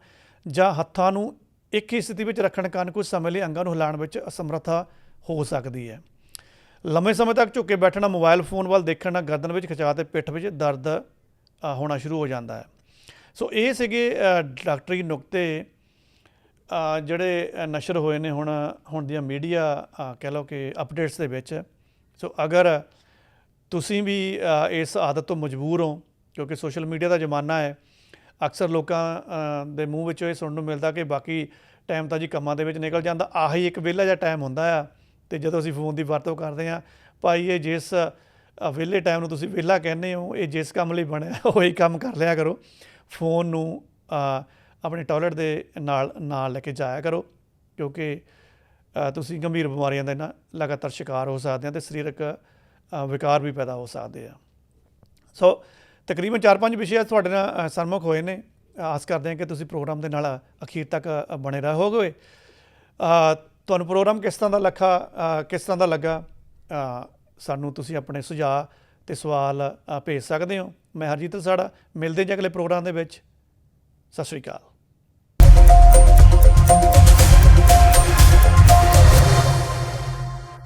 Speaker 1: ਜਾਂ ਹੱਥਾਂ ਨੂੰ ਇੱਕ ਹੀ ਸਥਿਤੀ ਵਿੱਚ ਰੱਖਣ ਕਾਰਨ ਕੁਝ ਸਮੇਂ ਲਈ ਅੰਗਾਂ ਨੂੰ ਹਿਲਾਉਣ ਵਿੱਚ ਅਸਮਰੱਥਾ ਹੋ ਸਕਦੀ ਹੈ। ਲੰਮੇ ਸਮੇਂ ਤੱਕ ਝੁੱਕ ਕੇ ਬੈਠਣਾ ਮੋਬਾਈਲ ਫੋਨ ਵੱਲ ਦੇਖਣ ਨਾਲ ਗਰਦਨ ਵਿੱਚ ਖਿਚਾਅ ਤੇ ਪਿੱਠ ਵਿੱਚ ਦਰਦ ਹੋਣਾ ਸ਼ੁਰੂ ਹੋ ਜਾਂਦਾ ਹੈ। ਸੋ ਇਹ ਸੀਗੇ ਡਾਕਟਰੀ ਨੁਕਤੇ ਜਿਹੜੇ ਨਸ਼ਰ ਹੋਏ ਨੇ ਹੁਣ ਹੁਣ ਦੀਆਂ ਮੀਡੀਆ ਕਹਿ ਲਓ ਕਿ ਅਪਡੇਟਸ ਦੇ ਵਿੱਚ। ਸੋ ਅਗਰ ਤੁਸੀਂ ਵੀ ਇਸ ਆਦਤ ਤੋਂ ਮਜਬੂਰ ਹੋ, ਕਿਉਂਕਿ ਸੋਸ਼ਲ ਮੀਡੀਆ ਦਾ ਜ਼ਮਾਨਾ ਹੈ, ਅਕਸਰ ਲੋਕਾਂ ਦੇ ਮੂੰਹ ਵਿੱਚੋਂ ਇਹ ਸੁਣਨ ਨੂੰ ਮਿਲਦਾ ਕਿ ਬਾਕੀ ਟਾਈਮ ਤਾਂ ਜੀ ਕੰਮਾਂ ਦੇ ਵਿੱਚ ਨਿਕਲ ਜਾਂਦਾ, ਆਹੀ ਇੱਕ ਵਿਹਲਾ ਜਿਹਾ ਟਾਈਮ ਹੁੰਦਾ ਆ। ਤੇ ਜਦੋਂ ਅਸੀਂ ਫੋਨ ਦੀ ਵਰਤੋਂ ਕਰਦੇ ਹਾਂ ਭਾਈ ਇਹ ਜਿਸ ਵਿਹਲੇ ਟਾਈਮ ਨੂੰ ਤੁਸੀਂ ਵਿਹਲਾ ਕਹਿੰਦੇ ਹੋ ਇਹ ਜਿਸ ਕੰਮ ਲਈ ਬਣਿਆ ਉਹੀ ਕੰਮ ਕਰ ਲਿਆ ਕਰੋ। ਫੋਨ ਨੂੰ ਆਪਣੇ ਟਾਇਲਟ ਦੇ ਨਾਲ ਨਾਲ ਲੈ ਕੇ ਜਾਇਆ ਕਰੋ ਕਿਉਂਕਿ ਤੁਸੀਂ ਗੰਭੀਰ ਬਿਮਾਰੀਆਂ ਦਾ ਨਾ ਲਗਾਤਾਰ ਸ਼ਿਕਾਰ ਹੋ ਸਕਦੇ ਆ ਤੇ ਸਰੀਰਕ ਵਿਕਾਰ ਵੀ ਪੈਦਾ ਹੋ ਸਕਦੇ ਆ। ਸੋ ਤਕਰੀਬਨ 4-5 ਵਿਸ਼ੇ ਤੁਹਾਡੇ ਨਾਲ ਅ, ਹੋਏ ਨੇ। ਆਸ ਕਰਦੇ ਹਾਂ ਕਿ ਤੁਸੀਂ ਪ੍ਰੋਗਰਾਮ ਦੇ ਨਾਲ ਅਖੀਰ ਤੱਕ ਅ, ਬਣੇ ਰਹੋਗੇ। ਅ, ਤੁਹਾਨੂੰ ਪ੍ਰੋਗਰਾਮ ਕਿਸ ਤਰ੍ਹਾਂ ਦਾ ਲੱਖਾ ਕਿਸ ਤਰ੍ਹਾਂ ਦਾ ਲੱਗਾ? ਸਾਨੂੰ ਤੁਸੀਂ ਆਪਣੇ ਸੁਝਾਅ ਤੇ ਸਵਾਲ ਭੇਜ ਸਕਦੇ ਹੋ। ਮੈਂ ਹਰਜੀਤ ਸਾੜਾ ਮਿਲਦੇ ਹਾਂ ਜੀ ਅਗਲੇ ਪ੍ਰੋਗਰਾਮ ਦੇ ਵਿੱਚ। ਸਤਿ ਸ਼੍ਰੀ ਅਕਾਲ।